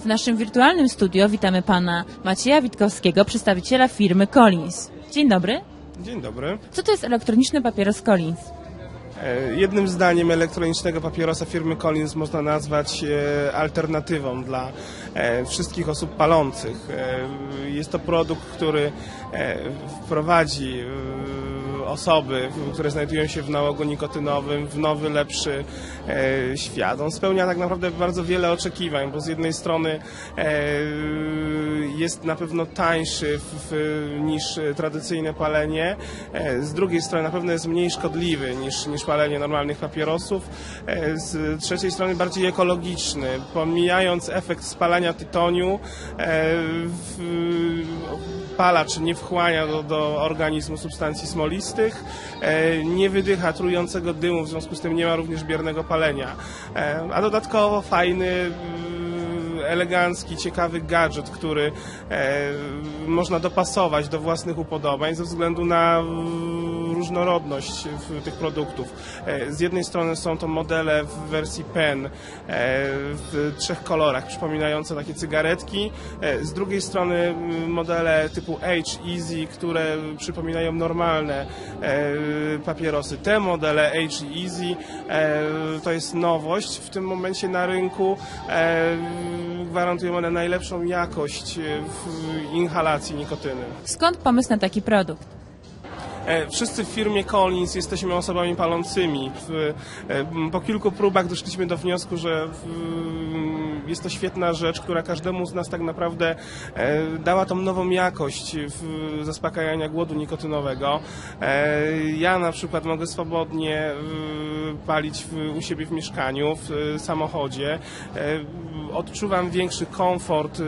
W naszym wirtualnym studio witamy pana Macieja Witkowskiego, przedstawiciela firmy Collins. Dzień dobry. Dzień dobry. Co to jest elektroniczny papieros Collins? E, Jednym zdaniem elektronicznego papierosa firmy Collins można nazwać e, alternatywą dla e, wszystkich osób palących. Jest to produkt, który wprowadzi osoby, które znajdują się w nałogu nikotynowym w nowy, lepszy e, świat. On spełnia tak naprawdę bardzo wiele oczekiwań, bo z jednej strony e, jest na pewno tańszy w, w, niż tradycyjne palenie, e, z drugiej strony na pewno jest mniej szkodliwy niż, niż palenie normalnych papierosów, z trzeciej strony bardziej ekologiczny, pomijając efekt spalania tytoniu, e, w, palacz nie wchłania do, do organizmu substancji smolistych, e, nie wydycha trującego dymu, w związku z tym nie ma również biernego palenia. E, a dodatkowo fajny mm, elegancki, ciekawy gadżet, który e, można dopasować do własnych upodobań ze względu na mm, różnorodność tych produktów. E, z jednej strony są to modele w wersji pen e, w trzech kolorach, przypominające takie cygaretki. E, z drugiej strony modele typu H Easy, które przypominają normalne papierosy. Te modele H Easy to jest nowość w tym momencie na rynku. Gwarantują one najlepszą jakość w inhalacji nikotyny. Skąd pomysł na taki produkt? E, Wszyscy w firmie Collins jesteśmy osobami palącymi. E, po kilku próbach doszliśmy do wniosku, że jest to świetna rzecz, która każdemu z nas tak naprawdę e, dała tą nową jakość zaspokajania głodu nikotynowego. E, Ja na przykład mogę swobodnie e, palić u siebie w mieszkaniu, w samochodzie. Odczuwam większy komfort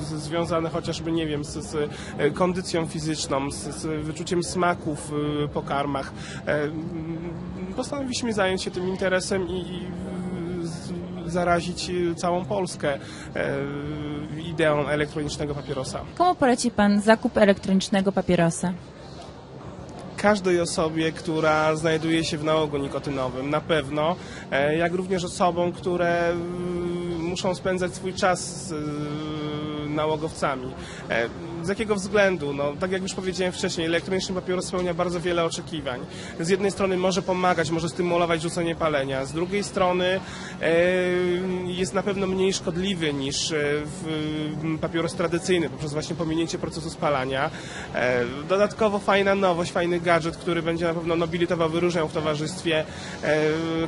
związany chociażby, nie wiem, z, z kondycją fizyczną, z, z wyczuciem smaków. E, m, Postanowiliśmy zająć się tym interesem i, i zarazić e, całą Polskę e, ideą elektronicznego papierosa. Komu poleci pan zakup elektronicznego papierosa? każdej osobie, która znajduje się w nałogu nikotynowym, na pewno, e, jak również osobom, które mm, muszą spędzać swój czas nałogowcami. E, Z jakiego względu? No, tak jak już powiedziałem wcześniej, elektroniczny papieros spełnia bardzo wiele oczekiwań. Z jednej strony może pomagać, może stymulować rzucenie palenia, z drugiej strony e, jest na pewno mniej szkodliwy niż e, papieros tradycyjny, poprzez właśnie pominięcie procesu spalania. Dodatkowo fajna nowość, fajny gadżet, który będzie na pewno nobilitował, wyróżniał w towarzystwie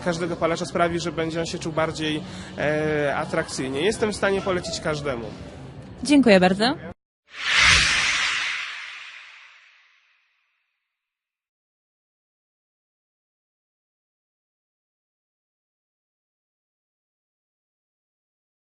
każdego palacza, sprawi, że będzie on się czuł bardziej atrakcyjnie. Jestem w stanie polecić każdemu. Dziękuję bardzo.